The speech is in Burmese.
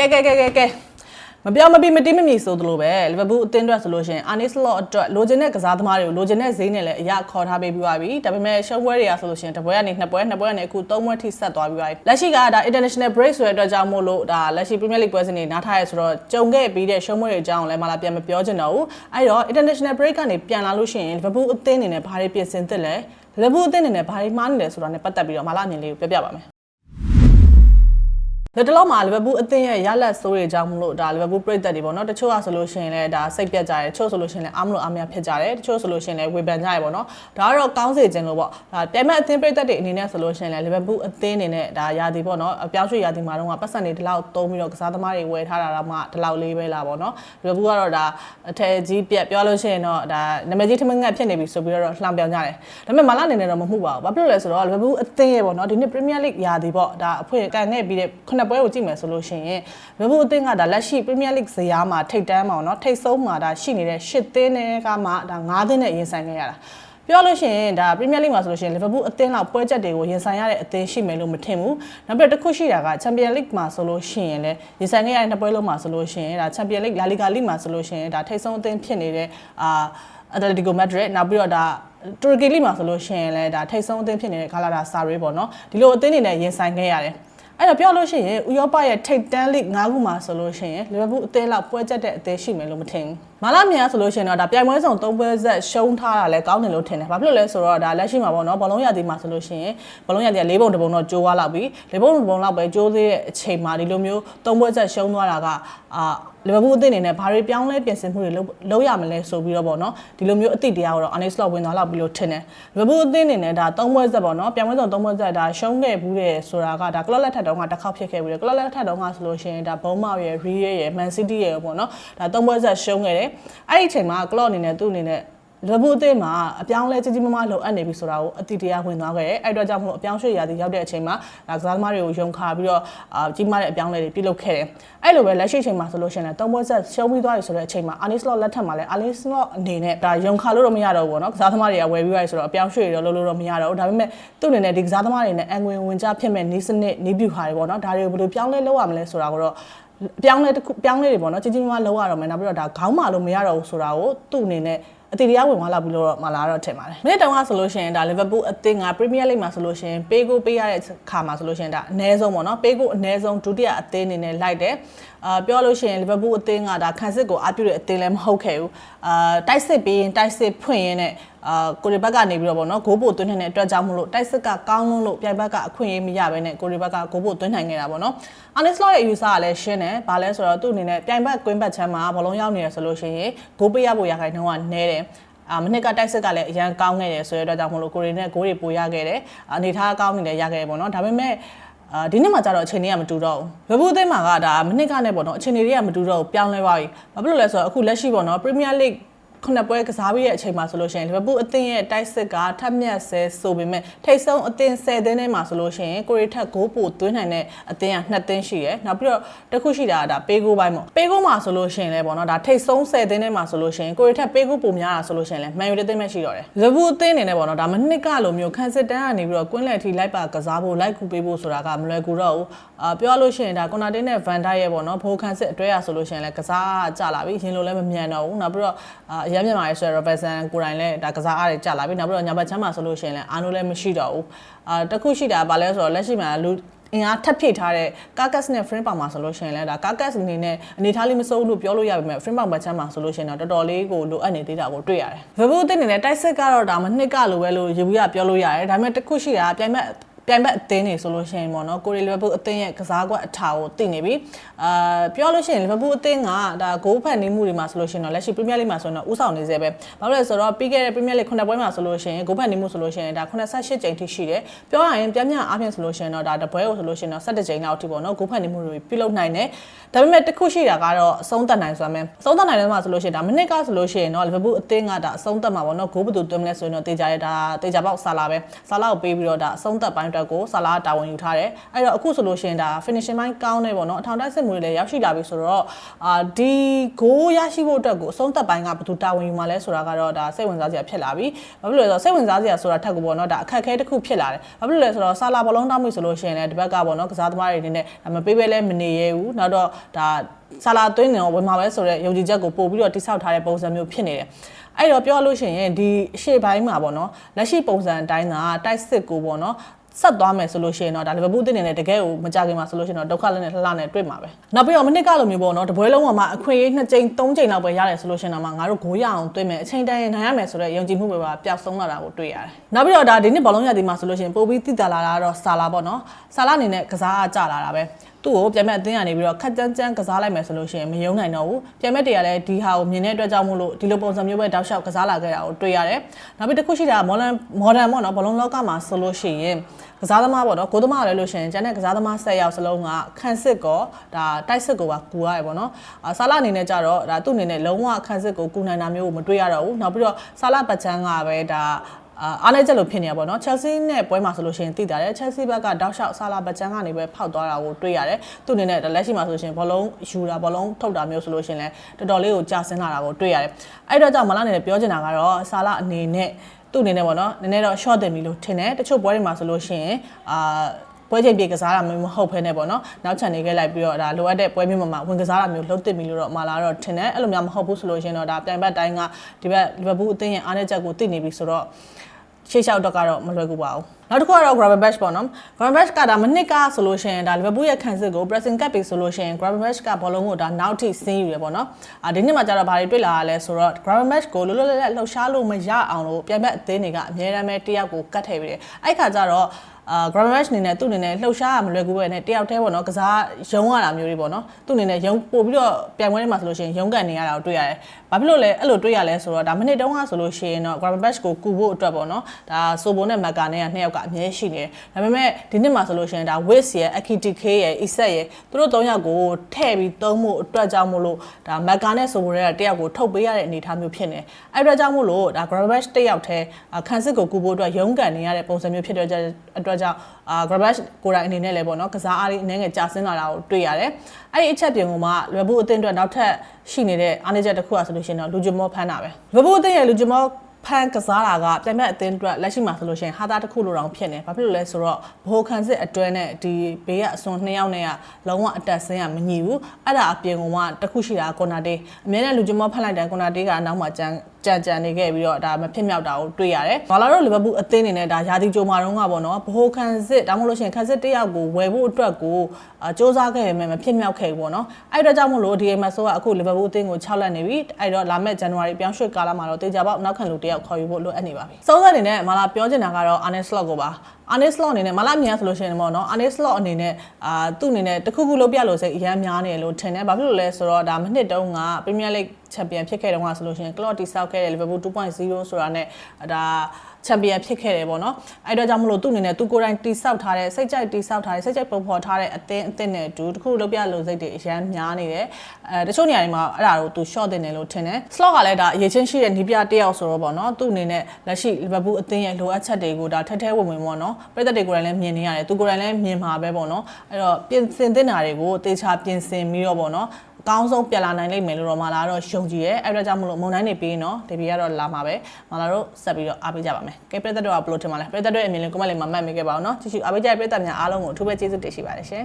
ကဲကဲကဲကဲကဲမပြောမပြီးမတိမမီဆိုသလိုပဲလီဗာပူးအသင်းအတွက်ဆိုလို့ရှိရင်အာနီစလော့အတွက်လိုချင်တဲ့ကစားသမားတွေကိုလိုချင်တဲ့ဈေးနဲ့လည်းအရခေါ်ထားပေးပြီးပါပြီဒါပေမဲ့ရှုံးပွဲတွေကဆိုလို့ရှိရင်တစ်ပွဲကနေနှစ်ပွဲနှစ်ပွဲကနေအခုသုံးပွဲထိဆက်သွားပြီးပါပြီလက်ရှိကဒါ international break ဆိုတဲ့အတွက်ကြောင့်မို့လို့ဒါလက်ရှိ Premier League ပွဲစဉ်တွေနားထားရဲဆိုတော့ကြုံခဲ့ပြီးတဲ့ရှုံးပွဲတွေအကြောင်းလည်းမလာပြန်မပြောချင်တော့ဘူးအဲ့တော့ international break ကနေပြန်လာလို့ရှိရင်လီဗာပူးအသင်းအနေနဲ့ဘာတွေပြင်ဆင်သင့်လဲလီဗာပူးအသင်းအနေနဲ့ဘာတွေမှားနေလဲဆိုတာနဲ့ပတ်သက်ပြီးတော့မလာအမြင်လေးကိုပြောပြပါမယ် လက်တလုံးမှာလီဗာပူးအသင်းရဲ့ရလက်ဆိုးတွေကြောင့်မလို့ဒါလီဗာပူးပြည်သက်တွေပေါ့နော်တချို့ကဆိုလို့ရှိရင်လည်းဒါစိတ်ပြတ်ကြတယ်တချို့ဆိုလို့ရှိရင်လည်းအားမလို့အားမရဖြစ်ကြတယ်တချို့ဆိုလို့ရှိရင်လည်းဝေဖန်ကြရပေါ့နော်ဒါကတော့ကောင်းစေခြင်းလို့ပေါ့ဒါတိုင်မတ်အသင်းပြည်သက်တွေအနေနဲ့ဆိုလို့ရှိရင်လည်းလီဗာပူးအသင်းအနေနဲ့ဒါယာတီပေါ့နော်အပြောင်းရွှေ့ယာတီမှာတော့ပတ်စံတွေဒီလောက်သုံးပြီးတော့ကစားသမားတွေဝယ်ထားတာတော့မှဒီလောက်လေးပဲလားပေါ့နော်လီဗာပူးကတော့ဒါအထက်ကြီးပြက်ပြောလို့ရှိရင်တော့ဒါနာမည်ကြီးထမငတ်ဖြစ်နေပြီဆိုပြီးတော့လှောင်ပြောင်ကြတယ်ဒါပေမဲ့မလာအနေနဲ့တော့မမှုပါဘူးဘာဖြစ်လို့လဲဆိုတော့လီဗာပူးအသင်းရဲ့ပေါ့နော်ဒီနှစ်ပရီးမီးယားလိဂ်ယာတီပေါ့ဒါအဖွဲ့ကန်ခဲ့ပြီးတဲ့ခုနှစ်ပွဲကိုကြည့်မယ်ဆိုလို့လို့ရှိရင်လီဗာပူးအသင်းကဒါလက်ရှိပရီးမီးယားလိဂ်ဇယားမှာထိပ်တန်းမှာเนาะထိပ်ဆုံးမှာဒါရှိနေတဲ့၈သင်းနဲ့ကမှဒါ9သင်းနဲ့ရင်ဆိုင်ခဲ့ရတာပြောလို့ရှိရင်ဒါပရီးမီးယားလိဂ်မှာဆိုလို့ရှိရင်လီဗာပူးအသင်းလောက်ပွဲချက်တွေကိုရင်ဆိုင်ရတဲ့အသင်းရှိမယ်လို့မထင်ဘူးနောက်ပြီးတစ်ခုရှိတာကချန်ပီယံလိဂ်မှာဆိုလို့ရှိရင်လည်းရင်ဆိုင်ခဲ့ရတဲ့နှစ်ပွဲလုံးမှာဆိုလို့ရှိရင်ဒါချန်ပီယံလိဂ်လာလီဂါလိဂ်မှာဆိုလို့ရှိရင်ဒါထိပ်ဆုံးအသင်းဖြစ်နေတဲ့အာအက်တလက်တီကိုမက်ဒရစ်နောက်ပြီးတော့ဒါတူရကီလိမှာဆိုလို့ရှိရင်လည်းဒါထိပ်ဆုံးအသင်းဖြစ်နေတဲ့ဂါလာတာဆာရေးပေါ့နော်ဒီလိုအသင်းတွေနဲ့ရင်ဆိုင်ခဲ့ရတယ် အဲ့တော့ပြောလို့ရှိရင်ဥရောပရဲ့ထိပ်တန်းလိ၅ခုမှာဆိုလို့ရှိရင်လီဗာပူးအသင်းလောက်ပွဲချက်တဲ့အသင်းရှိမယ်လို့မထင်ဘူး။ မာလာမြန်ဆိုလို့ရှိရင်တော့ဒါပြိုင်ပွဲဆောင်၃ပွဲဆက်ရှုံးထားတာလည်းကောင်းတယ်လို့ထင်တယ်။ဘာဖြစ်လို့လဲဆိုတော့ဒါလက်ရှိမှာပေါ့နော်ဘောလုံးရည်မှာဆိုလို့ရှိရင်ဘောလုံးရည်က၄ပုံတစ်ပုံတော့ကျိုးသွားလောက်ပြီ။၄ပုံတစ်ပုံလောက်ပဲကျိုးသေးတဲ့အချိန်မှာဒီလိုမျိုး၃ပွဲဆက်ရှုံးသွားတာကအာလီဗာပူးအသင်းအနေနဲ့ဘာတွေပြောင်းလဲပြင်ဆင်မှုတွေလုပ်ရမလဲဆိုပြီးတော့ပေါ့နော်ဒီလိုမျိုးအသည့်တရားကိုတော့ honest slot ဝင်သွားလောက်ပြီးလို့ထင်တယ်လီဗာပူးအသင်းအနေနဲ့ဒါ၃ပွဲဆက်ပေါ့နော်ပြိုင်ပွဲဆောင်၃ပွဲဆက်ဒါရှုံးခဲ့ဘူးတဲ့ဆိုတာကဒါကလော့လက်ထက်တုန်းကတစ်ခေါက်ဖြစ်ခဲ့ပြီးတယ်ကလော့လက်ထက်တုန်းကဆိုလို့ရှိရင်ဒါဘုံမောက်ရဲ့ Real ရဲ့ Man City ရဲ့ပေါ့နော်ဒါ၃ပွဲဆက်ရှုံးခဲ့တယ်အဲ့ဒီအချိန်မှာကလော့အနေနဲ့သူ့အနေနဲ့လဘုအသင်းမှာအပြောင်းလဲကြီးကြီးမားမားလုံအပ်နေပြီဆိုတာကိုအတိတရားဝင်သွားခဲ့တယ်အဲ့တော့ကြောင့်မလို့အပြောင်းရွှေ့ရာသီရောက်တဲ့အချိန်မှာဒါကစားသမားတွေကိုယုံခါပြီးတော့အာကြီးမားတဲ့အပြောင်းလဲတွေပြုလုပ်ခဲ့တယ်အဲ့လိုပဲလက်ရှိအချိန်မှာဆိုလို့ရှိရင်လည်းသုံးပွဲဆက်ရှုံးပြီးသွားပြီဆိုတဲ့အချိန်မှာအာနီစလော့လက်ထက်မှာလည်းအာနီစလော့အနေနဲ့ဒါယုံခါလို့တော့မရတော့ဘူးပေါ့နော်ကစားသမားတွေကဝယ်ပြီးသွားပြီဆိုတော့အပြောင်းရွှေ့ရောလုပ်လို့တော့မရတော့ဘူးဒါပေမဲ့သူ့အနေနဲ့ဒီကစားသမားတွေနဲ့အငွေဝင်ကြဖြစ်မဲ့နီးစနစ်နီးပြူဟာတွေပေါ့နော်ဒါတွေကိုဘယ်လိုပြောင်းလဲလုပ်ရမလဲဆိုတာကိုတော့ ပြောင်းလဲတစ်ခုပြောင်းလဲတွေပေါ့နော်ကြီးကြီးမားမားလုပ်ရတော့မယ်နောက်ပြီးတော့ဒါခေါင်းမာလို့မရတော့ဘူးဆိုတာကိုသူ့အနေနဲ့အတီတရားဝင်သွားလာပြီးလို့တော့မလာတော့ထင်ပါတယ်။မိနစ်တုန်းကဆိုလို့ရှိရင်ဒါလီဗာပူးအသင်းကပရီးမီးယားလိဂ်မှာဆိုလို့ရှိရင်ပေးကိုပေးရတဲ့ခါမှာဆိုလို့ရှိရင်ဒါအနည်းဆုံးပေါ့နော်ပေးကိုအနည်းဆုံးဒုတိယအသင်းအနေနဲ့လိုက်တယ်။အာပြောလို့ရှိရင်လီဗာပူးအသင်းကဒါခံစစ်ကိုအပြုတဲ့အသင်းလည်းမဟုတ်ခဲ့ဘူး။အာတိုက်စစ်ပြီးရင်တိုက်စစ်ဖွင့်ရင်းနဲ့အာကိုရီဘက်ကနေပြီးတော့ပေါ့နော်ဂိုးပို့သွင်းနိုင်တဲ့အတွက်ကြောင့်မလို့တိုက်စစ်ကကောင်းလုံးလို့ပြိုင်ဘက်ကအခွင့်အရေးမရဘဲနဲ့ကိုရီဘက်ကဂိုးပို့သွင်းနိုင်ခဲ့တာပေါ့နော်။အာနစ်လော့ရဲ့ user ကလည်းရှင်းတယ်။ဘာလဲဆိုတော့သူ့အနေနဲ့ပြိုင်ဘက်ကွင်းဘက်ချမ်းမှာဘောလုံးရောက်နေရဆိုလို့ရှိရင်ဂိုးပေးရဖို့ရခိုင်နှုန်းကနည်းတယ်။အာမနစ်ကတိုက်စစ်ကလည်းအရန်ကောင်းခဲ့တယ်ဆိုတဲ့အတွက်ကြောင့်မလို့ကိုရီနဲ့ဂိုးတွေပိုရခဲ့တယ်အနေထားကောင်းနေတယ်ရခဲ့တယ်ပေါ့နော်ဒါပေမဲ့အာဒီနေ့မှကျတော့အချိန်တွေကမတူတော့ဘူးဘဘူးသိမ်းမှာကဒါမနစ်ကနဲ့ပေါ့နော်အချိန်တွေကမတူတော့ဘူးပြောင်းလဲသွားပြီဘာဖြစ်လို့လဲဆိုတော့အခုလက်ရှိပေါ့နော်ပရီးမီးယားလိဂ် ခုနှစ်ပွဲကစားပြီးတဲ့အချိန်မှာဆိုလို့ရှိရင်လီဗာပူးအသင်းရဲ့တိုက်စစ်ကထပ်မြက်ဆဲဆိုပေမဲ့ထိတ်ဆုံးအသင်း10သင်းထဲမှာဆိုလို့ရှိရင်ကိုရီထက်ဂိုးပိုသွင်းနိုင်တဲ့အသင်းက2သင်းရှိရယ်နောက်ပြီးတော့တစ်ခုရှိတာကဒါပေးကိုပိုင်းပေါ့ပေးကိုမှာဆိုလို့ရှိရင်လည်းပေါ့နော်ဒါထိတ်ဆုံး10သင်းထဲမှာဆိုလို့ရှိရင်ကိုရီထက်ပေးကိုပိုများတာဆိုလို့ရှိရင်လည်းမန်ယူတစ်သင်းပဲရှိတော့တယ်လီဗာပူးအသင်းအနေနဲ့ပေါ့နော်ဒါမနစ်ကလိုမျိုးခန်းစစ်တန်းကနေပြီးတော့ကွင်းလယ်ထိလိုက်ပါကစားဖို့လိုက်ကူပေးဖို့ဆိုတာကမလွယ်ကူတော့ဘူးအာပြောလို့ရှိရင်ဒါကွန်နာတင်းနဲ့ဗန်ဒိုက်ရဲ့ပေါ့နော်ဖိုးခန်းစစ်အတွဲရဆိုလို့ရှိရင်လည်းကစားကြလာပြီရင်လိုလည်းမမြန်တော့ဘူးနောက်ပြီးတော့အာအရင်မြန်မာရေးဆိုရ Robertson ကိုယ်တိုင်လည်းဒါကစားအားတွေကြလာပြီနောက်ပြီးတော့ညာဘက်ချမ်းမှာဆိုလို့ရှိရင်လည်းအာနိုလည်းမရှိတော့ဘူးအာတခုရှိတာဗာလဲဆိုတော့လက်ရှိမှာလူအင်အားထပ်ဖြည့်ထားတဲ့ carcass နဲ့ frame ပေါင်မှာဆိုလို့ရှိရင်လည်းဒါ carcass အနေနဲ့အနေထားလေးမစိုးလို့ပြောလို့ရပါမယ် frame ပေါင်ဘက်ချမ်းမှာဆိုလို့ရှိရင်တော့တော်တော်လေးကိုလိုအပ်နေသေးတာကိုတွေ့ရတယ်။ Vivo အသင်းအနေနဲ့တိုက်စစ်ကတော့ဒါမနှစ်ကလိုပဲလို့ရေဘူးရပြောလို့ရတယ်။ဒါပေမဲ့တခုရှိတာပြိုင်မဲ့ ပြိုင်ဘက်အသင်းတွေဆိုလို့ရှိရင်ပေါ့နော်ကိုရီလီဗာပူးအသင်းရဲ့ကစားကွက်အထာကိုသိနေပြီအာပြောလို့ရှိရင်လီဗာပူးအသင်းကဒါဂိုးဖန်နေမှုတွေမှာဆိုလို့ရှိရင်တော့လက်ရှိပရီးမီးယားလိမှာဆိုရင်တော့ဥဆောင်နေစေပဲဘာလို့လဲဆိုတော့ပြီးခဲ့တဲ့ပရီးမီးယားလိခုနှစ်ပွဲမှာဆိုလို့ရှိရင်ဂိုးဖန်နေမှုဆိုလို့ရှိရင်ဒါ88ကြိမ်ထိရှိတယ်ပြောရရင်ပြင်းပြအားဖြင့်ဆိုလို့ရှိရင်တော့ဒါတပွဲကိုဆိုလို့ရှိရင်တော့17ကြိမ်လောက်ထိပေါ့နော်ဂိုးဖန်နေမှုတွေပြုလုပ်နိုင်တယ်ဒါပေမဲ့တစ်ခုရှိတာကတော့အဆုံးသက်နိုင်ဆိုရမယ်အဆုံးသက်နိုင်တယ်မှာဆိုလို့ရှိရင်ဒါမိနစ်ကဆိုလို့ရှိရင်တော့လီဗာပူးအသင်းကဒါအဆုံးသက်မှာပေါ့နော်ဂိုးဘယ်သူသွင်းမလဲဆိုရင်တော့တေချာရတာတေချာပေါက်ဆာလာပဲဆာလာကိုပေးပြီးတော့ဒါအဆုံးသက်ပိုင်းအတွက်အတွက်ကိုဆာလာတာဝန်ယူထားတယ်အဲ့တော့အခုဆိုလို့ရှိရင်ဒါ finishing ပိုင်းကောင်းနေပေါ့နော်အထောင်တိုက်စစ်မှုတွေလည်းရောက်ရှိလာပြီဆိုတော့အာဒီဂိုးရရှိဖို့အတွက်ကိုအဆုံးသက်ပိုင်းကဘယ်သူတာဝန်ယူမှာလဲဆိုတာကတော့ဒါစိတ်ဝင်စားစရာဖြစ်လာပြီဘာဖြစ်လို့လဲဆိုတော့စိတ်ဝင်စားစရာဆိုတာထက်ကိုပေါ့နော်ဒါအခက်အခဲတစ်ခုဖြစ်လာတယ်ဘာဖြစ်လို့လဲဆိုတော့ဆာလာဘလုံးတောင်းမှုဆိုလို့ရှိရင်လည်းဒီဘက်ကပေါ့နော်ကစားသမားတွေအနေနဲ့ဒါမပေးဘဲလဲမနေရဘူးနောက်တော့ဒါဆာလာသွင်းနေတော့ဝင်မှာပဲဆိုတော့ယုံကြည်ချက်ကိုပို့ပြီးတော့တိဆောက်ထားတဲ့ပုံစံမျိုးဖြစ်နေတယ်အဲ့တော့ပြောလို့ရှိရင်ဒီအရှေ့ပိုင်းမှာပေါ့နော်လက်ရှိပုံစံအတိုင်းသာတိုက်စစ်ကိုပေါ့နော် ဆက်သွားမယ်ဆိုလို့ရှိရင်တော့ဒါလီဗာပူးအသင်းအနေနဲ့တကယ်ကိုမကြခင်မှာဆိုလို့ရှိရင်တော့ဒုက္ခလည်းနဲ့လှလှနဲ့တွေ့မှာပဲနောက်ပြီးတော့မနစ်ကလိုမျိုးပေါ့နော်တပွဲလုံးကမှအခွင့်အရေးနှစ်ကြိမ်သုံးကြိမ်လောက်ပဲရတယ်ဆိုလို့ရှိရင်တော့မှငါတို့ဂိုးရအောင်တွေ့မယ်အချိန်တန်ရင်နိုင်ရမယ်ဆိုတော့ယုံကြည်မှုပဲပါပျောက်ဆုံးလာတာကိုတွေ့ရတယ်နောက်ပြီးတော့ဒါဒီနှစ်ဘောလုံးရည်ဒီမှာဆိုလို့ရှိရင်ပိုပြီးတိတာလာတာတော့ဆာလာပေါ့နော်ဆာလာအနေနဲ့ကစားအားကြလာတာပဲသူ့ကိုပြန်မဲ့အသင်းကနေပြီးတော့ခက်ကြမ်းကြမ်းကစားလိုက်မယ်ဆိုလို့ရှိရင်မယုံနိုင်တော့ဘူးပြန်မဲ့တွေကလည်းဒီဟာကိုမြင်တဲ့အတွက်ကြောင့်မို့လို့ဒီလိုပုံစံမျိုးပဲတောက်လျှောက်ကစားလာခဲ့တာကိုတွေ့ရတယ်နောက်ပြီးတစ်ခုရှိတာမော်ဒန်မော်ဒန်ပေါ့နော်ဘလုံးလောကမှာဆိုလို့ရှိရင် ကစားသမားပေါ့နော်ကိုသမားလည်းလို့ရှိရင်ကျန်တဲ့ကစားသမား၁၀ယောက်စလုံးကခန့်စစ်ကောဒါတိုက်စစ်ကိုပါကူရတယ်ပေါ့နော်အာဆာလာအနေနဲ့ကြတော့ဒါသူ့အနေနဲ့လုံးဝခန့်စစ်ကိုကူနိုင်တာမျိုးကိုမတွေ့ရတော့ဘူးနောက်ပြီးတော့ဆာလာပတ်ချန်းကပဲဒါအာအားလည်းချက်လို့ဖြစ်နေရပါတော့ Chelsea နဲ့ပွဲမှာဆိုလို့ရှိရင်သိတာတယ် Chelsea ဘက်ကတောက်လျှောက်ဆာလာပတ်ချန်းကနေပဲဖောက်သွားတာကိုတွေ့ရတယ်သူ့အနေနဲ့လက်ရှိမှာဆိုလို့ရှိရင်ဘောလုံးယူတာဘောလုံးထုတ်တာမျိုးဆိုလို့ရှိရင်လည်းတော်တော်လေးကိုကြာဆင်းလာတာကိုတွေ့ရတယ်အဲ့တော့ကြောင့်မလာအနေနဲ့ပြောချင်တာကတော့ဆာလာအနေနဲ့ သူ့အနေနဲ့ပေါ့နော်နည်းနည်းတော့ short တင်ပြီလို့ထင်တယ်တချို့ပွဲတွေမှာဆိုလို့ရှိရင်အာပွဲချိန်ပြေကစားတာမျိုးမဟုတ်ဖ ೇನೆ ပေါ့နော်နောက်ချန်နေခဲ့လိုက်ပြီးတော့ဒါလိုအပ်တဲ့ပွဲမျိုးမှာဝင်ကစားတာမျိုးလှုပ်တင်ပြီလို့တော့မလာတော့ထင်တယ်အဲ့လိုမျိုးမဟုတ်ဘူးဆိုလို့ရှိရင်တော့ဒါပြိုင်ဘက်တိုင်းကဒီဘက်လီဗာပူးအသင်းရဲ့အားနည်းချက်ကိုသိနေပြီဆိုတော့ ရှေ့လျှောက်တော့ကတော့မလွယ်ကူပါဘူးနောက်တစ်ခုကတော့ Gravenberch ပေါ့နော် Gravenberch ကဒါမနစ်ကဆိုလို့ရှိရင်ဒါ Liverpool ရဲ့ခံစစ်ကို pressing cut ပြီဆိုလို့ရှိရင် Gravenberch ကဘောလုံးကိုဒါနောက်ထိဆင်းယူရပေါ့နော်အာဒီနှစ်မှာကျတော့ဘာတွေတွေ့လာရလဲဆိုတော့ Gravenberch ကိုလွတ်လွတ်လပ်လပ်လှုပ်ရှားလို့မရအောင်လို့ပြန်ဘက်အသင်းတွေကအများရမ်းပဲတယောက်ကိုကတ်ထည့်ပြီးတယ်အဲ့ခါကျတော့ အာ grammar match အနေနဲ့သူ့အနေနဲ့လှုပ်ရှားရမလွယ်ကူပဲနဲ့တယောက်တည်းပေါ့နော်ကစားရုံးရတာမျိုးတွေပေါ့နော်သူ့အနေနဲ့ရုံးပို့ပြီးတော့ပြိုင်ပွဲတွေမှာဆိုလို့ရှိရင်ရုံးကန်နေရတာကိုတွေ့ရတယ်။ဘာဖြစ်လို့လဲအဲ့လိုတွေ့ရလဲဆိုတော့ဒါမိနစ်တုန်းကဆိုလို့ရှိရင်တော့ grammar match ကိုကူဖို့အတွက်ပေါ့နော်ဒါဆိုဘုံနဲ့မက်ကာနဲ့ကနှစ်ယောက်ကအမြဲရှိနေတယ်။ဒါပေမဲ့ဒီနှစ်မှာဆိုလို့ရှိရင်ဒါ Wits ရဲ့ Akitike ရဲ့ Iset ရဲ့သူတို့သုံးယောက်ကိုထည့်ပြီးသုံးဖို့အတွက်ကြောင့်မို့လို့ဒါမက်ကာနဲ့ဆိုဘုံတွေကတယောက်ကိုထုတ်ပေးရတဲ့အနေအထားမျိုးဖြစ်နေ။အဲ့အတွက်ကြောင့်မို့လို့ဒါ grammar match တယောက်တည်းခံစစ်ကိုကူဖို့အတွက်ရုံးကန်နေရတဲ့ပုံစံမျိုးဖြစ်တဲ့အတွက်ကြောင့်အာ Grabash ကိုယ်တိုင်အနေနဲ့လည်းပေါ့နော်ကစားအားလေးအနည်းငယ်ကြာဆင်းလာတာကိုတွေ့ရတယ်။အဲ့ဒီအချက်ပြင်ကမှလွယ်ဘူးအသင်းအတွက်နောက်ထပ်ရှိနေတဲ့အားနည်းချက်တစ်ခုอ่ะဆိုလို့ရှိရင်တော့လူဂျမောဖမ်းတာပဲ။လွယ်ဘူးအသင်းရဲ့လူဂျမောဖန်ကစားတာကပြန်မဲ့အသင်းအတွက်လက်ရှိမှာဆိုလို့ရှိရင်ဟာတာတစ်ခုလိုတောင်ဖြစ်နေ။ဘာဖြစ်လို့လဲဆိုတော့ဘိုးခန်စစ်အတွဲနဲ့ဒီဘေးကအစွန်နှစ်ယောက်နဲ့ကလုံးဝအတက်ဆင်းရမညီဘူး။အဲ့ဒါအပြင်ကမှတစ်ခုရှိတာကွန်နာတေးအများနဲ့လူဂျမောဖန်လိုက်တယ်ကွန်နာတေးကအနောက်မှာကြမ်းကြံကြံနေခဲ့ပြီးတော့ဒါမဖြစ်မြောက်တာကိုတွေ့ရတယ်။ဘာလာတော့လီဗာပူးအသင်းအနေနဲ့ဒါယာတီဂျိုမာတုန်းကပေါ့နော်ဘိုးခန်စစ်ဒါမှမဟုတ်လို့ရှိရင်ခန်စစ်တစ်ယောက်ကိုဝယ်ဖို့အတွက်ကိုအစူးစမ်းခဲ့ပေမဲ့မဖြစ်မြောက်ခဲ့ဘူးပေါ့နော်။အဲ့တော့ကြောင့်မလို့ဒီအိမ်မဆိုးကအခုလီဗာပူးအသင်းကို6လက်နေပြီ။အဲ့တော့လာမယ့်ဇန်နဝါရီပြောင်းရွှေ့ကာလမှာတော့တေချာပေါက်နောက်ခံလူတစ်ယောက်ခေါ်ယူဖို့လိုအပ်နေပါပြီ။စောစက်အနေနဲ့မလာပြောချင်တာကတော့ Arne Slot ကိုပါ။ Arne Slot အနေနဲ့မလာမြန်ဆိုလို့ရှိရင်ပေါ့နော် Arne Slot အနေနဲ့အာသူ့အနေနဲ့တခုခုလုပ်ပြလို့စိတ်အရမ်းများနေလို့ထင်တယ်။ဘာဖြစ်လို့လဲဆိုတော့ဒါမနှစ်တုန်းက Premier League ချန်ပီယံဖြစ်ခဲ့တုန်းကဆိုလို့ရှိရင် Klopp တိဆောက်ခဲ့တဲ့ Liverpool 2.0ဆိုတာနဲ့ဒါ ချန်ပီယံဖြစ်ခဲ့တယ်ပေါ့နော်အဲ့တော့ကြောင့်မလို့သူ့အနေနဲ့သူကိုယ်တိုင်တိဆောက်ထားတဲ့စိတ်ကြိုက်တိဆောက်ထားတဲ့စိတ်ကြိုက်ပုံဖော်ထားတဲ့အသင်းအသင်းနဲ့အတူတခုလုံးပြလို့စိတ်တွေအရန်များနေတယ်အဲတချို့နေရာတွေမှာအဲ့ဒါကိုသူ short တင်တယ်လို့ထင်တယ် slot ကလည်းဒါအရေးချင်းရှိတဲ့နီးပြတစ်ယောက်ဆိုတော့ပေါ့နော်သူ့အနေနဲ့လက်ရှိ Liverpool အသင်းရဲ့လိုအပ်ချက်တွေကိုဒါထက်ထဲဝင်ဝင်ပေါ့နော်ပြည်သက်တွေကိုယ်တိုင်လည်းမြင်နေရတယ်သူကိုယ်တိုင်လည်းမြင်မှာပဲပေါ့နော်အဲ့တော့ပြင်ဆင်တင်တာတွေကိုတေချာပြင်ဆင်ပြီးတော့ပေါ့နော် အကောင်းဆုံးပြန်လာနိုင်လိမ့်မယ်လို့တော့မလာတော့ယုံကြည်ရဲအဲ့ဒါကြောင့်မလို့မုံတိုင်းနေပြီးနော်ဒီဘီကတော့လာမှာပဲမလာတော့ဆက်ပြီးတော့အားပေးကြပါမယ်ကဲပြည်သက်တို့ကဘယ်လိုထင်ပါလဲပြည်သက်တို့ရဲ့အမြင်လေးကိုမလေးမမှတ်မိခဲ့ပါအောင်နော်ကြည့်ရှုအားပေးကြတဲ့ပြည်သက်များအားလုံးကိုအထူးပဲကျေးဇူးတင်ရှိပါတယ်ရှင်